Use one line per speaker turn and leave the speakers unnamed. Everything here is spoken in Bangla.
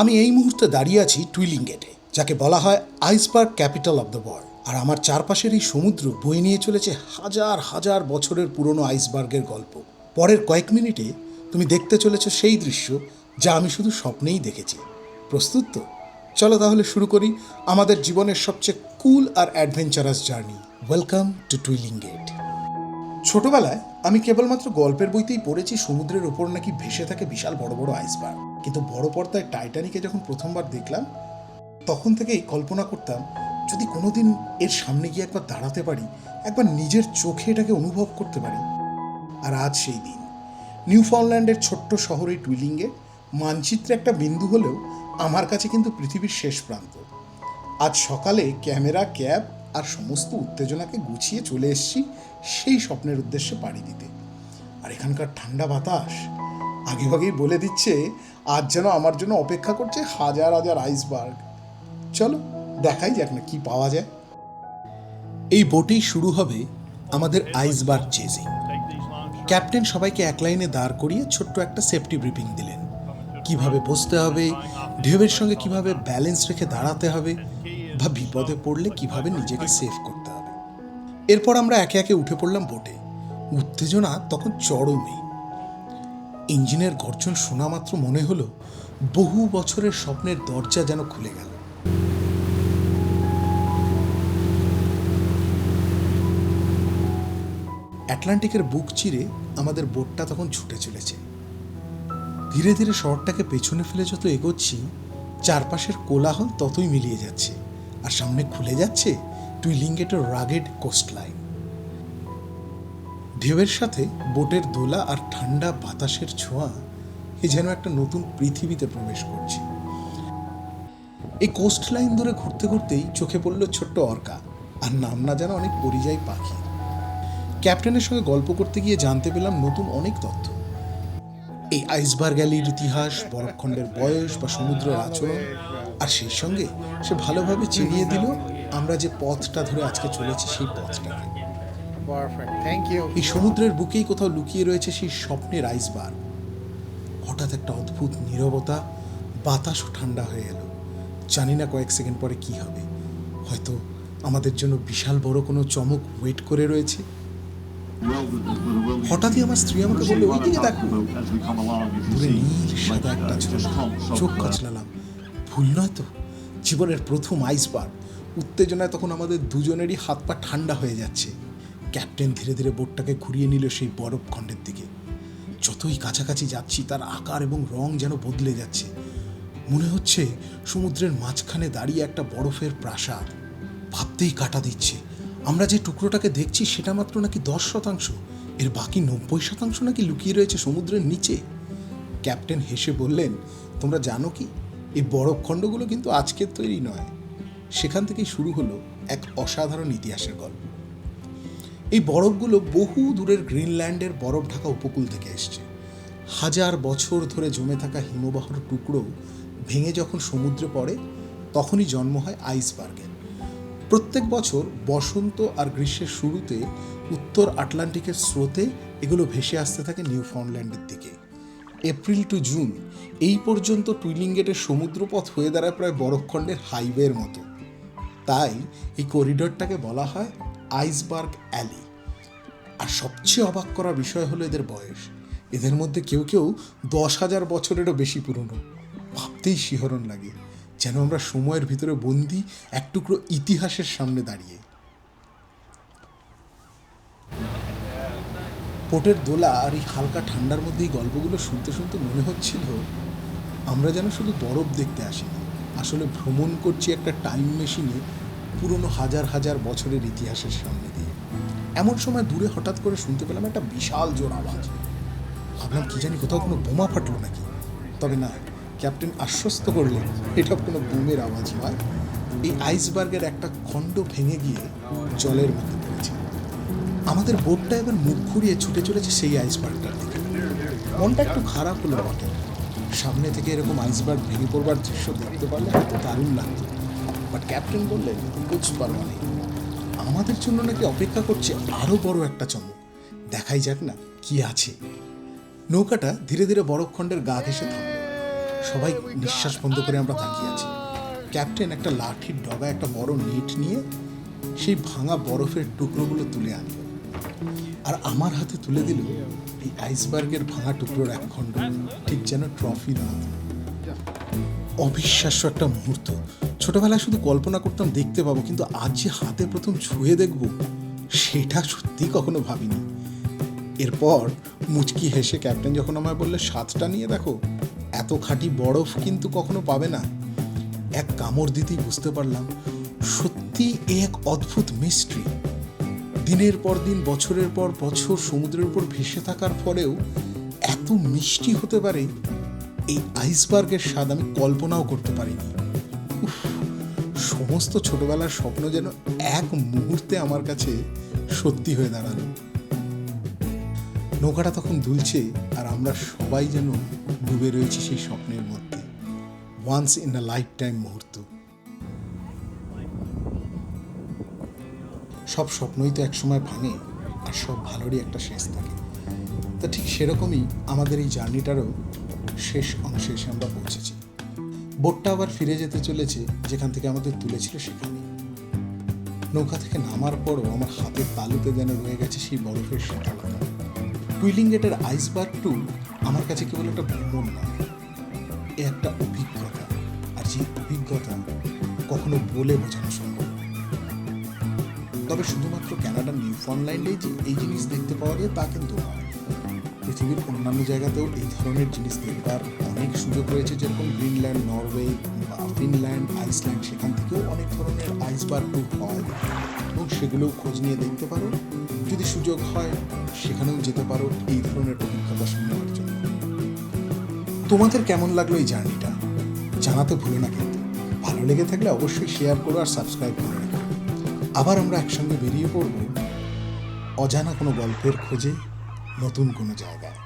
আমি এই মুহূর্তে দাঁড়িয়ে আছি টুইলিং গেটে, যাকে বলা হয় iceberg capital of the world. আর আমার চারপাশের এই সমুদ্র বয়ে নিয়ে চলেছে হাজার হাজার বছরের পুরনো আইসবার্গের গল্প। পরের কয়েক মিনিটে তুমি দেখতে চলেছ সেই দৃশ্য, যা আমি শুধু স্বপ্নেই দেখেছি। প্রস্তুত তো? চলো তাহলে শুরু করি আমাদের জীবনের সবচেয়ে cool R adventurous journey. Welcome to Twillingate. ছোটবেলায় আমি কেবলমাত্র গল্পের বইতেই পড়েছি, সমুদ্রের ওপর নাকি ভেসে থাকে বিশাল বড় বড় আইসবার্গ কিন্তু বড় পর্দায় টাইটানিকে যখন প্রথমবার দেখলাম, তখন থেকেই কল্পনা করতাম, যদি কোনোদিন এর সামনে গিয়ে একবার দাঁড়াতে পারি, একবার নিজের চোখে এটাকে অনুভব করতে পারি। আর আজ সেই দিন। নিউফাউন্ডল্যান্ডের ছোট্ট শহরে টুইলিংয়ে মানচিত্রে একটা বিন্দু হলেও আমার কাছে কিন্তু পৃথিবীর শেষ প্রান্ত। আজ সকালে ক্যামেরা, ক্যাব আর সমস্ত উত্তেজনাকে গুছিয়ে চলে এসেছি সেই স্বপ্নের উদ্দেশ্যে পাড়ি দিতে। আর এখানকার ঠান্ডা বাতাস আগেভাগেই বলে দিচ্ছে, আজ যেন আমার জন্য অপেক্ষা করছে হাজার হাজার আইসবার্গ। চলো, দেখাই যাক না কি পাওয়া যায়। এই বোটেই শুরু হবে আমাদের আইসবার্গ চেজিং ক্যাপ্টেন সবাইকে এক লাইনে দাঁড় করিয়ে ছোট্ট একটা সেফটি ব্রিফিং দিলেন। কীভাবে বসতে হবে, ঢেউয়ের সঙ্গে কীভাবে ব্যালেন্স রেখে দাঁড়াতে হবে বা বিপদে পড়লে কীভাবে নিজেকে সেভ করতে হবে? এরপর আমরা একে একে উঠে পড়লাম বোটে উত্তেজনা তখন চরমে ইঞ্জিনের গর্জন শোনা মাত্র মনে হলো বহু বছরের স্বপ্নের দরজা যেন খুলে গেল। অ্যাটলান্টিকের বুক চিরে আমাদের বোটটা তখন ছুটে চলেছে। ধীরে ধীরে শহরটাকে পেছনে ফেলে যত এগোচ্ছি, চারপাশের কোলাহল ততই মিলিয়ে যাচ্ছে। আর সামনে খুলে যাচ্ছে টুইলিঙ্গেটের রাগেড কোস্ট লাইন ঢেউয়ের সাথে বোটের দোলা আর ঠান্ডা বাতাসের ছোঁয়া এ যেন একটা নতুন পৃথিবীতে প্রবেশ করছে। এই কোস্ট লাইন ধরে ঘুরতে ঘুরতেই চোখে পড়ল ছোট্ট অর্কা, আর নাম না জানা অনেক পরিযায়ী পাখি। ক্যাপ্টেনের সঙ্গে গল্প করতে গিয়ে জানতে পেলাম নতুন অনেক তথ্য। এই আইসবার্গ গ্যালির ইতিহাস, বরফখণ্ডের বয়স বা সমুদ্রের আচরণ আর সেই সঙ্গে সে ভালোভাবে চিনিয়ে দিল আমরা যে পথটা ধরে আজকে চলেছি সেই পথটাকে। এই সমুদ্রের বুকেই কোথাও লুকিয়ে রয়েছে সেই স্বপ্নের আইসবার হঠাৎ একটা অদ্ভুত নীরবতা বাতাসও ঠান্ডা হয়ে এলো। জানি না কয়েক সেকেন্ড পরে কি হবে। হয়তো আমাদের জন্য বিশাল বড় কোনো চমক ওয়েট করে রয়েছে। হঠাৎই আমার স্ত্রী আমাকে বলল ওই দিকে দেখো। দূরে নীল সাদা একটা চোখ কচলালাম। ভুল নয় তো? জীবনের প্রথম আইসবার উত্তেজনায় তখন আমাদের দুজনেরই হাত পা ঠান্ডা হয়ে যাচ্ছে। ক্যাপ্টেন ধীরে ধীরে বোটটাকে ঘুরিয়ে নিল সেই বরফ খণ্ডের দিকে। যতই কাছাকাছি যাচ্ছি, তার আকার এবং রং যেন বদলে যাচ্ছে। মনে হচ্ছে সমুদ্রের মাঝখানে দাঁড়িয়ে একটা বরফের প্রাসাদ। ভাবতেই কাটা দিচ্ছে। আমরা যে টুকরোটাকে দেখছি, সেটা মাত্র নাকি দশ শতাংশ? এর বাকি নব্বই শতাংশ নাকি লুকিয়ে রয়েছে সমুদ্রের নিচে? ক্যাপ্টেন হেসে বললেন, তোমরা জানো কি? এই বরফ খণ্ডগুলো কিন্তু আজকের তৈরি নয়। সেখান থেকেই শুরু হলো এক অসাধারণ ইতিহাসের গল্প। এই বরফগুলো বহু দূরের গ্রিনল্যান্ডের বরফ ঢাকা উপকূল থেকে এসছে। হাজার বছর ধরে জমে থাকা হিমবাহর টুকরো ভেঙে যখন সমুদ্রে পড়ে, তখনই জন্ম হয় আইসবার্গের। প্রত্যেক বছর বসন্ত আর গ্রীষ্মের শুরুতে উত্তর আটলান্টিকের স্রোতে এগুলো ভেসে আসতে থাকে নিউফাউন্ডল্যান্ডের দিকে। এপ্রিল টু জুন, এই পর্যন্ত টুইলিংগেটের সমুদ্রপথ হয়ে দাঁড়ায় প্রায় বরফখণ্ডের হাইওয়ের মতো। তাই এই করিডরটাকে বলা হয় আইসবার্গ অ্যালি। আর সবচেয়ে অবাক করা বিষয় হলো এদের বয়স। এদের মধ্যে কেউ কেউ দশ হাজার বছরেরও বেশি পুরনো। ভাবতেই শিহরণ লাগে, যেন আমরা সময়ের ভিতরে বন্দি এক টুকরো ইতিহাসের সামনে দাঁড়িয়ে। পোটের দোলা আর এই হালকা ঠান্ডার মধ্যে এই গল্পগুলো শুনতে শুনতে মনে হচ্ছিল, আমরা যেন শুধু বরফ দেখতে আসিনি। আসলে ভ্রমণ করছি একটা টাইম মেশিনে পুরনো হাজার হাজার বছরের ইতিহাসের সামনে দিয়ে। এমন সময় দূরে হঠাৎ করে শুনতে পেলাম একটা বিশাল জোর আওয়াজ। ভাবলাম, কি জানি কোথাও কোনো বোমা ফাটলো নাকি? তবে না, ক্যাপ্টেন আশ্বস্ত করলেন, এটা কোনো বোমের আওয়াজ নয়। এই আইসবার্গের একটা খণ্ড ভেঙে গিয়ে জলের মধ্যে আমাদের বোটটা এবার মুখ ঘুরিয়ে ছুটে চলেছে সেই আইসবার্গটার দিকে। মনটা একটু খারাপ হলো বটে সামনে থেকে এরকম আইসবার্গ ভেঙে পড়বার দৃশ্য দেখতে পারলে হয়তো দারুণ লাগতো। বাট ক্যাপ্টেন বললেন, বুঝতে পারব না। আমাদের জন্য নাকি অপেক্ষা করছে আরও বড় একটা চমক। দেখাই যাক না কি আছে। নৌকাটা ধীরে ধীরে বরফখণ্ডের গা ঘেসে থামল। সবাই নিঃশ্বাস বন্ধ করে আমরা তাকিয়ে আছি। ক্যাপ্টেন একটা লাঠির ডগা একটা বড় নেট নিয়ে সেই ভাঙা বরফের টুকরোগুলো তুলে আনলো। আর আমার হাতে তুলে দিল এই আইসবার্গের ভাঙা টুকরোর এক খণ্ড। ঠিক যেন ট্রফির মতো অবিশ্বাস্য একটা মুহূর্ত। ছোটবেলায় শুধু কল্পনা করতাম দেখতে পাবো, কিন্তু আজ যে হাতে প্রথম ছুঁয়ে দেখব, সেটা সত্যি কখনো ভাবিনি। এরপর মুচকি হেসে ক্যাপ্টেন যখন আমায় বললে স্বাদটা নিয়ে দেখো, এত খাঁটি বরফ কিন্তু কখনো পাবে না। এক কামড় দিতেই বুঝতে পারলাম, সত্যি এক অদ্ভুত মিস্ট্রি দিনের পর দিন, বছরের পর বছর সমুদ্রের উপর ভেসে থাকার পরেও এত মিষ্টি হতে পারে, এই আইসবার্গের স্বাদ আমি কল্পনাও করতে পারিনি। সমস্ত ছোটবেলার স্বপ্ন যেন এক মুহূর্তে আমার কাছে সত্যি হয়ে দাঁড়াল। নৌকাটা তখন দুলছে আর আমরা সবাই যেন ডুবে রয়েছি সেই স্বপ্নের মধ্যে। Once in a lifetime মুহূর্ত। সব স্বপ্নই তো একসময় ভাঙে আর সব ভালোরই একটা শেষ থাকে। তা ঠিক সেরকমই আমাদের এই জার্নিটারও শেষ অংশে এসে আমরা পৌঁছেছি। বোটটা আবার ফিরে যেতে চলেছে, যেখান থেকে আমাদের তুলেছিল সেখানে নৌকা থেকে নামার পরও আমার হাতের তালুতে যেন রয়ে গেছে সেই বরফের শীতলতা টুইলিং গেটের আইসবার্গ টু আমার কাছে কেবল একটা ভ্রমণ নয়, এ একটা অভিজ্ঞতা। আর যে অভিজ্ঞতা কখনো বলে বোঝানো। তবে শুধুমাত্র ক্যানাডার নিউফাউন্ডল্যান্ডেই যে এই জিনিস দেখতে পাওয়া যায়, তা কিন্তু নয়। পৃথিবীর অন্যান্য জায়গাতেও এই ধরনের জিনিস দেখবার অনেক সুযোগ রয়েছে, যেরকম গ্রিনল্যান্ড নরওয়ে বা ফিনল্যান্ড আইসল্যান্ড সেখান থেকেও অনেক ধরনের আইসবার ট্যুর হয়। এবং সেগুলোও খোঁজ নিয়ে দেখতে পারো। যদি সুযোগ হয়, সেখানেও যেতে পারো এই ধরনের অভিজ্ঞতা শুনবার জন্য। তোমাদের কেমন লাগল এই জার্নিটা? জানাতে ভুলো না কিন্তু। ভালো লেগে থাকলে অবশ্যই শেয়ার করো আর সাবস্ক্রাইব করে রেখো। আবার আমরা একসঙ্গে বেরিয়ে পড়ব অজানা কোনো গল্পের খোঁজে নতুন কোনো জায়গায়।